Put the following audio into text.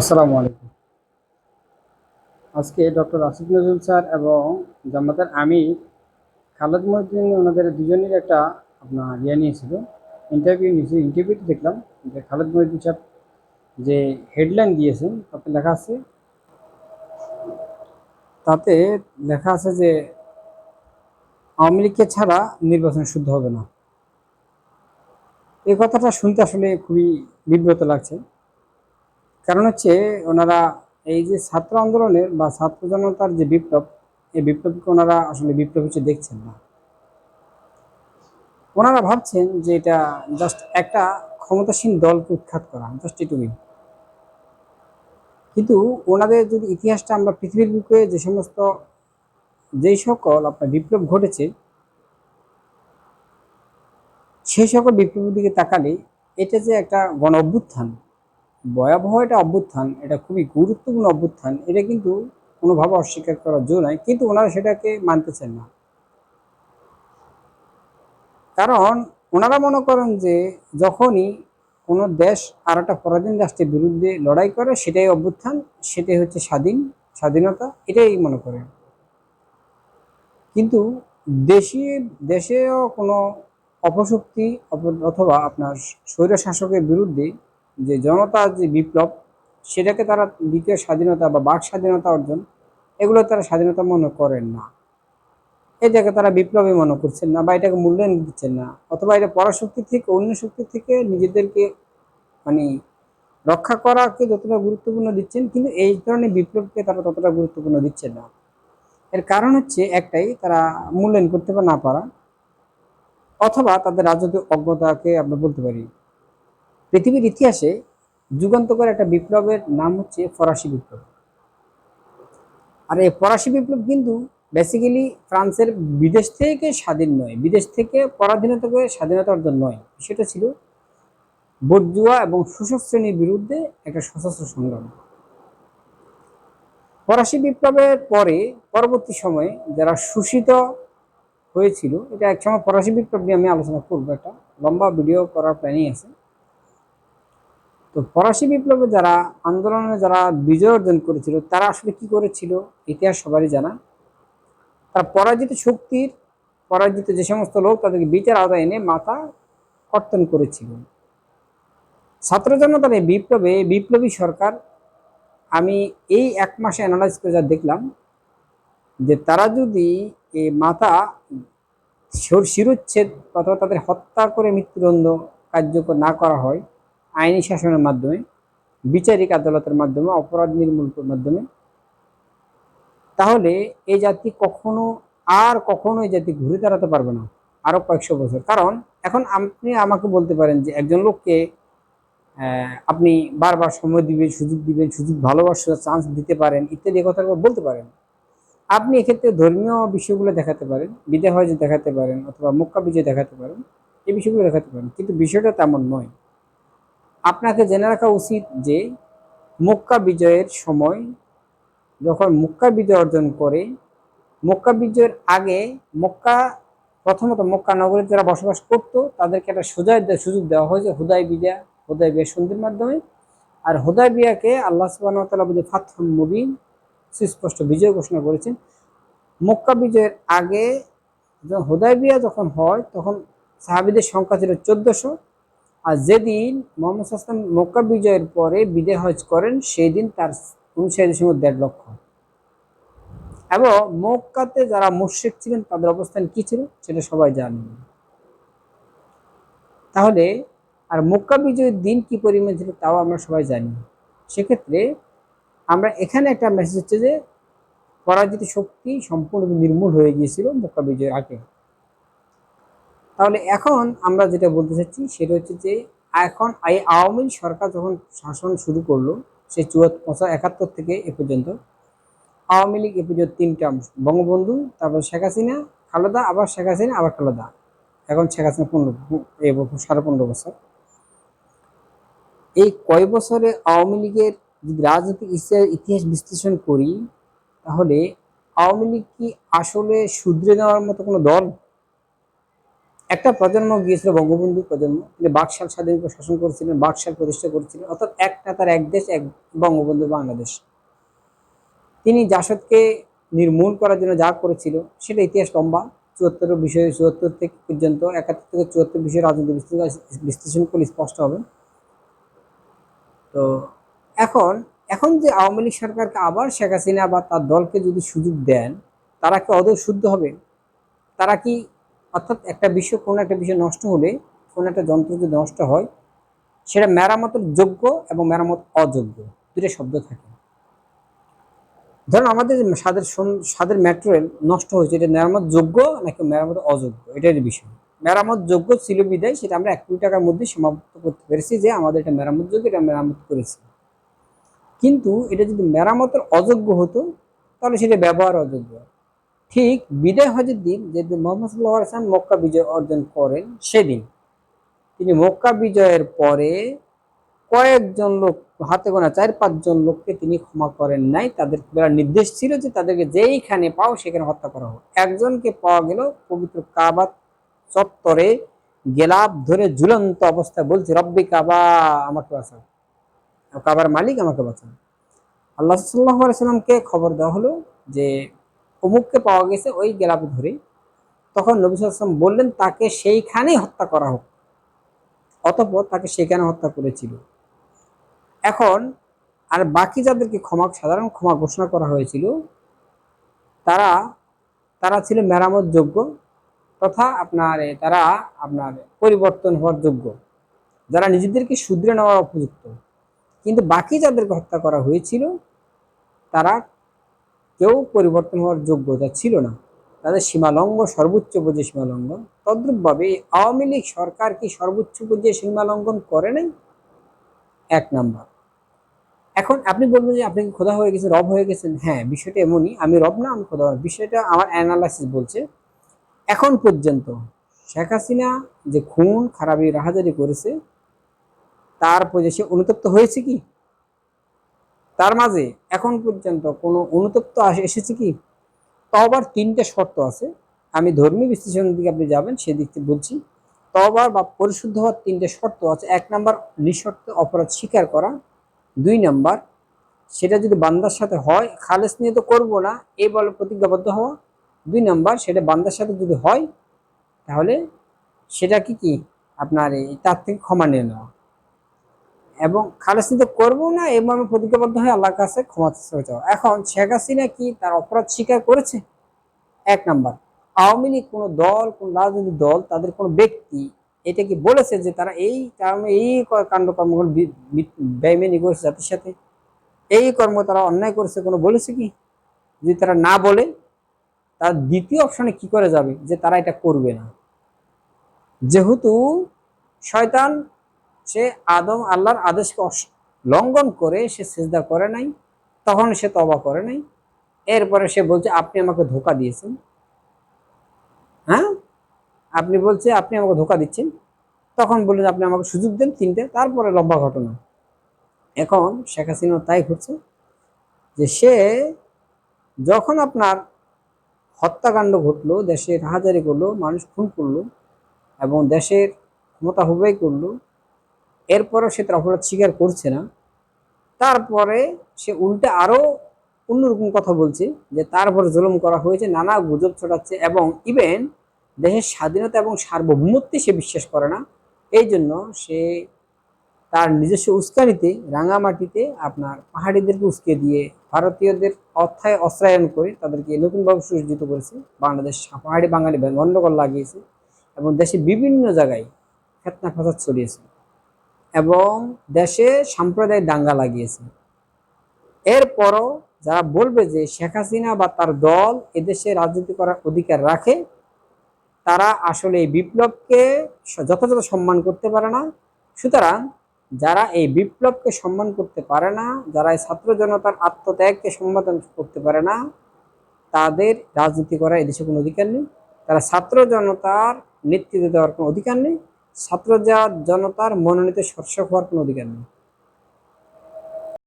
আসসালামু আলাইকুম। আজকে ডক্টর আসিফ নজরুল স্যার এবং জামাতের আমির খালেদ মহিউদ্দিন ওনাদের দুজনের একটা আপনার ইয়ে নিয়েছিল ইন্টারভিউ নিয়েছিল ইন্টারভিউতে দেখলাম যে খালেদ মহিউদ্দিন সাহেব যে হেডলাইন দিয়েছেন, তাতে লেখা আছে, তাতে লেখা আছে যে আওয়ামী ছাড়া নির্বাচন শুদ্ধ হবে না। এই কথাটা শুনতে আসলে খুবই বিব্রত লাগছে। কারণ হচ্ছে ওনারা এই যে ছাত্র আন্দোলনের বা ছাত্র জনতার যে বিপ্লব, এই বিপ্লবকে ওনারা আসলে বিপ্লব হিসেবে দেখছেন না। ওনারা ভাবছেন যে এটা জাস্ট একটা ক্ষমতাসীন দলকে উৎখাত করা জাস্ট এটুকুই কিন্তু ওনাদের যদি ইতিহাসটা আমরা পৃথিবীর বুকে যে সমস্ত, যেই সকল আপনার বিপ্লব ঘটেছে, সেই সকল বিপ্লবের দিকে তাকালে এটা যে একটা গণ অভ্যুত্থান ভয়াবহ এটা অভ্যুত্থান, এটা খুবই গুরুত্বপূর্ণ অভ্যুত্থান, এটা কিন্তু কোনোভাবে অস্বীকার করার জো নাই, কিন্তু ওনারা সেটাকে মানতেছেন না। কারণ ওনারা মনে করেন যে যখনই কোনো দেশ আর একটা পরাধীন রাষ্ট্রের বিরুদ্ধে লড়াই করে, সেটাই অভ্যুত্থান, সেটাই হচ্ছে স্বাধীন, স্বাধীনতা, এটাই মনে করেন। কিন্তু দেশি, দেশেও কোনো অপশক্তি অথবা আপনার স্বৈর শাসকের বিরুদ্ধে যে জনতার যে বিপ্লব, সেটাকে তারা দ্বিতীয় স্বাধীনতা বা বাক স্বাধীনতা অর্জন, এগুলো তারা স্বাধীনতা মনে করেন না। এটাকে তারা বিপ্লবী মনে করছেন না বা এটাকে মূল্যায়ন দিচ্ছেন না। অথবা এটা পরাশক্তি থেকে, অন্য শক্তি থেকে নিজেদেরকে মানে রক্ষা করাকে যতটা গুরুত্বপূর্ণ দিচ্ছেন, কিন্তু এই ধরনের বিপ্লবকে তারা ততটা গুরুত্বপূর্ণ দিচ্ছেন না। এর কারণ হচ্ছে একটাই, তারা মূল্যায়ন করতে না পারা, অথবা তাদের রাজনৈতিক অজ্ঞতাকে আমরা বলতে পারি পৃথিবীর ইতিহাসে যুগান্তকর একটা বিপ্লবের নাম হচ্ছে ফরাসি বিপ্লব। আর এই ফরাসি বিপ্লব কিন্তু বেসিক্যালি ফ্রান্সের বিদেশ থেকে স্বাধীন নয়, বিদেশ থেকে পরাধীনতা করে স্বাধীনতা অর্জন নয়। সেটা ছিল বর্জুয়া এবং শোষক শ্রেণির বিরুদ্ধে একটা সশস্ত্র সংগ্রাম। ফরাসি বিপ্লবের পরে, পরবর্তী সময়ে যারা শোষিত হয়েছিল, এটা একসময় ফরাসি বিপ্লব নিয়ে আমি আলোচনা করব একটা, লম্বা ভিডিও করার প্ল্যানিং আছে। তো ফরাসি বিপ্লবে যারা আন্দোলনে যারা বিজয় অর্জন করেছিল, তারা আসলে কি করেছিল? ইতিহাস সবারই জানা। তারা পরাজিত শক্তির, পরাজিত যে সমস্ত লোক তাদেরকে বিচার আওতায় এনে মাথা কর্তন করেছিল। ছাত্র জনতার এই বিপ্লবে বিপ্লবী সরকার, আমি এই এক মাসে অ্যানালাইজ করে যা দেখলাম, যে তারা যদি এই মাথা শির- শিরোচ্ছেদ অথবা তাদের হত্যা করে মৃত্যুদণ্ড কার্যকর না করা হয় আইনি শাসনের মাধ্যমে, বিচারিক আদালতের মাধ্যমে, অপরাধ নির্মূলের মাধ্যমে। তাহলে এই জাতি কখনো আর কখনো এই জাতি ঘুরে দাঁড়াতে পারবে না আরও কয়েকশো বছর। কারণ এখন আপনি আমাকে বলতে পারেন যে একজন লোককে আপনি বারবার সময় দিবেন, সুযোগ দিবেন, সুযোগ ভালোবাসার চান্স দিতে পারেন ইত্যাদি কথা বলতে পারেন। আপনি এক্ষেত্রে ধর্মীয় বিষয়গুলো দেখাতে পারেন, বিদেহ দেখাতে পারেন অথবা মক্কা বিজয় দেখাতে পারেন, এই বিষয়গুলো দেখাতে পারেন। কিন্তু বিষয়টা তেমন নয়। আপনাকে জেনে রাখা উচিত যে মক্কা বিজয়ের সময় যখন মক্কা বিজয় অর্জন করে, মক্কা বিজয়ের আগে মক্কা, প্রথমত মক্কা নগরে যারা বসবাস করতো, তাদেরকে একটা সুযোগ সুযোগ দেওয়া হয়েছে হুদাই বিজয়া হুদাই বিয়া সন্ধির মাধ্যমে। আর হুদাই বিয়াকে আল্লাহ সুবাহ বুঝে ফাতহুল মুবিন, সুস্পষ্ট বিজয় ঘোষণা করেছেন। মক্কা বিজয়ের আগে হুদাই বিয়া যখন হয়, তখন সাহাবিদের সংখ্যা ছিল চোদ্দশো। আর যেদিন মোহাম্মদ হাসান মক্কা বিজয়ের পরে বিদে হজ করেন সেই দিন তার অনুসারীদের সঙ্গে দেড় লক্ষ। এবং মক্কাতে যারা মুশ্রিক ছিলেন, তাদের অবস্থান কি ছিল? সেটা সবাই জানেন তাহলে, আর মক্কা বিজয়ের দিন কি পরিমাণ ছিল তাও আমরা সবাই জানি। সেক্ষেত্রে আমরা এখানে একটা মেসেজ হচ্ছে যে, পরাজিত শক্তি সম্পূর্ণ নির্মূল হয়ে গিয়েছিল মক্কা বিজয়ের আগে। তাহলে এখন আমরা যেটা বলতে চাচ্ছি সেটা হচ্ছে যে এখন এই আওয়ামী সরকার যখন শাসন শুরু করল, সে চুয়াত্তর একাত্তর থেকে এ পর্যন্ত, আওয়ামী লীগ এ পর্যন্ত তিনটা বঙ্গবন্ধু, তারপর শেখ হাসিনা, খালেদা, আবার শেখ হাসিনা, আবার খালেদা। এখন শেখ হাসিনা পনেরো, এ বছর, সাড়ে পনেরো বছর। এই কয় বছরে আওয়ামী লীগের যদি রাজনৈতিক ইতিহাস বিশ্লেষণ করি, তাহলে আওয়ামী লীগ কি আসলে শুধরে নেওয়ার মতো কোনো দল? একটা প্রজন্ম গিয়েছিল, বঙ্গবন্ধু প্রজন্ম তিনি বাকশাল স্বাধীন করে শাসন করেছিলেন, বাকশাল প্রতিষ্ঠা করেছিলেন, অর্থাৎ এক নেতার এক দেশ, এক বঙ্গবন্ধু বাংলাদেশ। তিনি জাসদকে নির্মূল করার জন্য যা করেছিল, সেটা ইতিহাস লম্বা, চুয়াত্তর বিষয়ে, চুয়াত্তর থেকে পর্যন্ত, একাত্তর থেকে চুয়াত্তর বিষয়ে রাজনীতি বিশ্লেষণ বিশ্লেষণ করলে স্পষ্ট হবে। তো এখন এখন যে আওয়ামী লীগ সরকারকে আবার শেখ হাসিনা বা তার দলকে যদি সুযোগ দেন, তারা কি অদৌ শুদ্ধ হবে? তারা কি অর্থাৎ একটা বিষয়, কোনো একটা বিষয় নষ্ট হলে, কোনো একটা যন্ত্র যদি নষ্ট হয়, সেটা মেরামতের যোগ্য এবং মেরামত অযোগ্য দুটো শব্দ থাকে। ধরুন আমাদের স্বাদের স্বাদের মেট্রো রেল নষ্ট হয়েছে, এটা মেরামত যোগ্য নাকি মেরামত অযোগ্য? এটাই বিষয়। মেরামত যোগ্য ছিল বিদায়, সেটা আমরা এক কোটি টাকার মধ্যে সমাপ্ত করতে পেরেছি যে আমাদের এটা মেরামত যোগ্য, এটা মেরামত করেছি। কিন্তু এটা যদি মেরামতের অযোগ্য হতো, তাহলে সেটা ব্যবহার অযোগ্য। ঠিক বিদায় হজের দিন যেদিন মোহাম্মদ সাল্লাহ আসলাম মক্কা বিজয় অর্জন করেন, সেদিন। তিনি মক্কা বিজয়ের পরে কয়েকজন লোক হাতে গোনা চার, পাঁচজন লোককে তিনি ক্ষমা করেন নাই। তাদের নির্দেশ ছিল যে তাদেরকে যেইখানে পাও সেখানে হত্যা করা হোক। একজনকে পাওয়া গেল পবিত্র কাবা চত্বরে গেলাপ ধরে ঝুলন্ত অবস্থায় বলছে, রব্বি কাবা, আমাকে বাঁচাও। কাবার মালিক আমাকে বাঁচান আল্লাহ সাল্লাহ সাল্লামকে খবর দেওয়া হলো যে অমুককে পাওয়া গেছে ওই গেলাপ ধরে তখন নবী সাল্লাম বললেন, তাকে সেইখানেই হত্যা করা হোক। অতঃপর তাকে সেখানে হত্যা করেছিল। এখন আর বাকি যাদেরকে ক্ষমা, সাধারণ ক্ষমা ঘোষণা করা হয়েছিল, তারা তারা ছিল মেরামত যোগ্য তথা আপনার তারা আপনার পরিবর্তন হওয়ার যোগ্য। যারা নিজেদেরকে শুধরে নেওয়ার উপযুক্ত। কিন্তু বাকি যাদেরকে হত্যা করা হয়েছিল, তারা কেউ পরিবর্তন হওয়ার যোগ্যতা ছিল না। তাদের সীমালঙ্ঘ, সর্বোচ্চ পর্যায়ে সীমালঙ্ঘন তদ্রূপভাবে আওয়ামী লীগ সরকার কি সর্বোচ্চ পর্যায়ে সীমালঙ্ঘন করে নাই? এক নাম্বার। এখন আপনি বলবেন যে আপনি কি খোদা হয়ে গেছেন, রব হয়ে গেছেন? হ্যাঁ বিষয়টা এমনই। আমি রব না, আমি খোদা। বিষয়টা আমার অ্যানালাইসিস বলছে, এখন পর্যন্ত শেখ হাসিনা যে খুন, খারাপি, রাহাজারি করেছে, তার পর্যায়ে সে অনুতপ্ত হয়েছে কি? তার মাঝে এখন পর্যন্ত কোনো অনুতপ্ত এসেছে কি? তবার তিনটে শর্ত আছে। আমি ধর্মীয় বিশ্লেষণের দিকে আপনি যাবেন, সেদিক থেকে বলছি। তবার বা পরিশুদ্ধ হওয়ার তিনটে শর্ত আছে। এক নাম্বার, নিঃশর্ত অপরাধ স্বীকার করা। দুই নাম্বার, সেটা যদি বান্দার সাথে হয়, খালেস নিয়ে তো করব না এই বলে প্রতিজ্ঞাবদ্ধ হওয়া। দুই নাম্বার, সেটা বান্দার সাথে যদি হয়, তাহলে সেটা কি কি? আপনার এই তার থেকে ক্ষমা নিয়ে নেওয়া। এবং খালেস নিতে করব না এবং আমি প্রতিজ্ঞাবদ্ধ হয়ে আল্লাহর কাছে ক্ষমা চাওয়া এখন শেখ হাসিনা কি তার অপরাধ স্বীকার করেছে? এক নাম্বার, আওয়ামী লীগ কোনো দল, কোন রাজনৈতিক দল, তাদের কোনো ব্যক্তি এটা কি বলেছে যে তারা এই কারণে এই কাণ্ড কর্মগুলো বি- করেছে জাতির সাথে? এই কর্ম তারা অন্যায় করেছে কোনো বলেছে কি? যদি তারা না বলে, তার দ্বিতীয় অপশনে কি করে যাবে যে তারা এটা করবে না? যেহেতু শয়তান সে আদম আল্লাহর আদেশকে লঙ্ঘন করে সে সেজদা করে নাই, তখন সে তবা করে নাই। এরপরে সে বলছে, আপনি আমাকে ধোকা দিয়েছেন। হ্যাঁ? আপনি বলছে, আপনি আমাকে ধোকা দিচ্ছেন। তখন বললেন আপনি আমাকে সুযোগ দেন তিনটে, তারপরে লম্বা ঘটনা। এখন শেখ হাসিনা তাই ঘটছে যে, সে যখন আপনার হত্যাকাণ্ড ঘটলো দেশে হাজারি করল, মানুষ খুন করল, এবং দেশের ক্ষমতা হুবাই করল এরপরও সে তার অপরাধ স্বীকার করছে না। তারপরে সে উল্টে আরও অন্যরকম কথা বলছে যে, তার উপর জুলুম করা হয়েছে, নানা গুজব ছড়াচ্ছে এবং ইভেন দেশের স্বাধীনতা এবং সার্বভৌমত্বে সে বিশ্বাস করে না। এই জন্য সে তার নিজস্ব উস্কানিতে রাঙামাটিতে আপনার পাহাড়িদেরকে উস্কে দিয়ে ভারতীয়দের অর্থায় অস্ত্রায়ন করে তাদেরকে নতুনভাবে সুসজ্জিত করেছে। বাংলাদেশ পাহাড়ি বাঙালি গণ্ডগোল লাগিয়েছে এবং দেশে বিভিন্ন জায়গায় ফেতনা ফাসাদ ছড়িয়েছে। এবং দেশে সাম্প্রদায়িক দাঙ্গা লাগিয়েছে। এরপরও যারা বলবে যে শেখ হাসিনা বা তার দল এদেশে রাজনীতি করার অধিকার রাখে, তারা আসলে এই বিপ্লবকে যথাযথ সম্মান করতে পারে না। সুতরাং যারা এই বিপ্লবকে সম্মান করতে পারে না, যারা এই ছাত্র জনতার আত্মত্যাগকে সম্বোধন করতে পারে না, তাদের রাজনীতি করার এদেশে কোনো অধিকার নেই। তারা ছাত্র জনতার নেতৃত্ব দেওয়ার কোনো অধিকার নেই। ছাত্র জনতার মনোনীত শর্ষক হওয়ার কোনো অধিকার নেই।